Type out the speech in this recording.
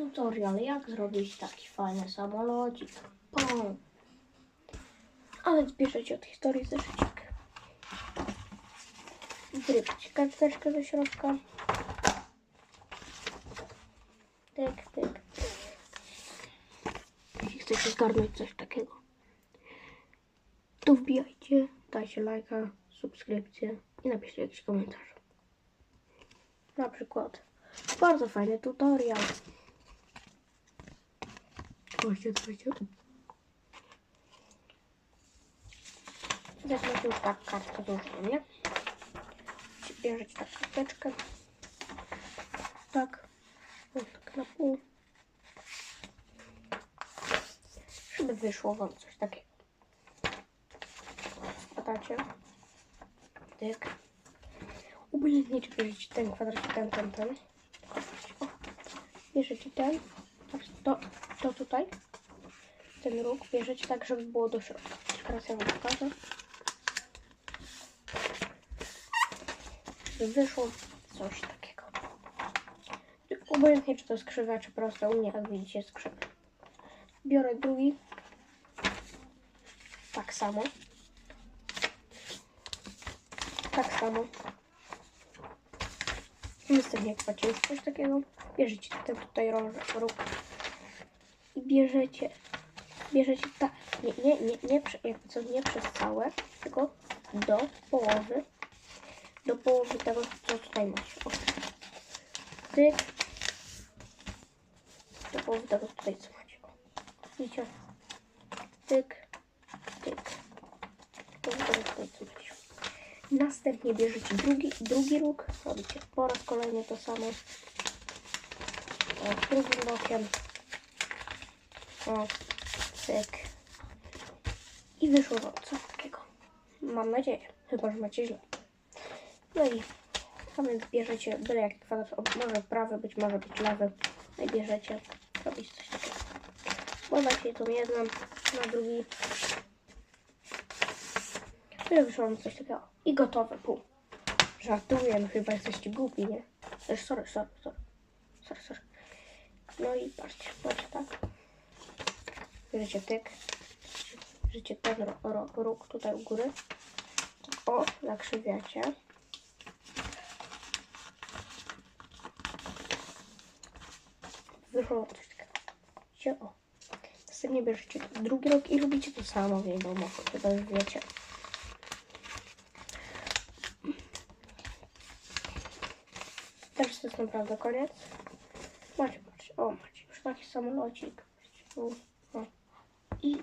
tutorial, jak zrobić taki fajny samolocik. Pum. Ale zbierzecie od historii zeszycik. Wrywać karteczkę do środka. Tyk, tyk. Jeśli chcecie zgarnąć coś takiego, to wbijajcie, dajcie lajka, subskrypcję i napiszcie jakiś komentarz. Na przykład bardzo fajny tutorial. Chodźcie, chodźcie. Weźmiecie już tak kartkę dużą, nie? Bierzecie tak karteczkę. Tak. O, tak na pół. Żeby wyszło wam coś takiego. Padacie. Tyk. Obojętnie, czy bierzecie ten kwadrat, ten, ten, ten. O, bierzecie ten. To, to tutaj. Ten róg bierzecie tak, żeby było do środka. Teraz ja wam pokażę. Wyszło coś takiego. Obojętnie, czy to jest krzywa, czy prosta. U mnie, jak widzicie, jest krzywa. Biorę drugi. Tak samo. Tak samo. Następnie jak macie już coś takiego, bierzecie ten tutaj róg i bierzecie, bierzecie tak, nie, nie, nie, nie, jakby co, nie przez całe, tylko do połowy, do połowy tego, co tutaj macie. O. Tyk, do połowy tego tutaj, co macie. Widzicie? Tyk, tyk, do połowy tego tutaj, co macie. Następnie bierzecie drugi, drugi róg, robicie po raz kolejny to samo. O, drugim bokiem. O, cyk. I wyszło wam coś takiego. Mam nadzieję, chyba że macie źle. No i a bierzecie byle jaki kwadrat, może prawy, być może być lewy. No i bierzecie, robić coś takiego. Składacie tą jedną na drugi. I wyszło wam coś takiego. I gotowe, pół. Żartuję, no chyba jesteście głupi, nie? E, Sorry, sorry, sorry. Sorry, sorry. No i patrzcie, patrzcie tak. Bierzecie tyk. Bierzecie ten róg tutaj u góry. Tak, o, zakrzywiacie. Wyszło coś takiego. O. Następnie bierzecie drugi róg i robicie to samo, wiadomo, chyba wiecie. Teraz to jest naprawdę koniec. Macie, patrzcie, o macie już taki samolocik. O. I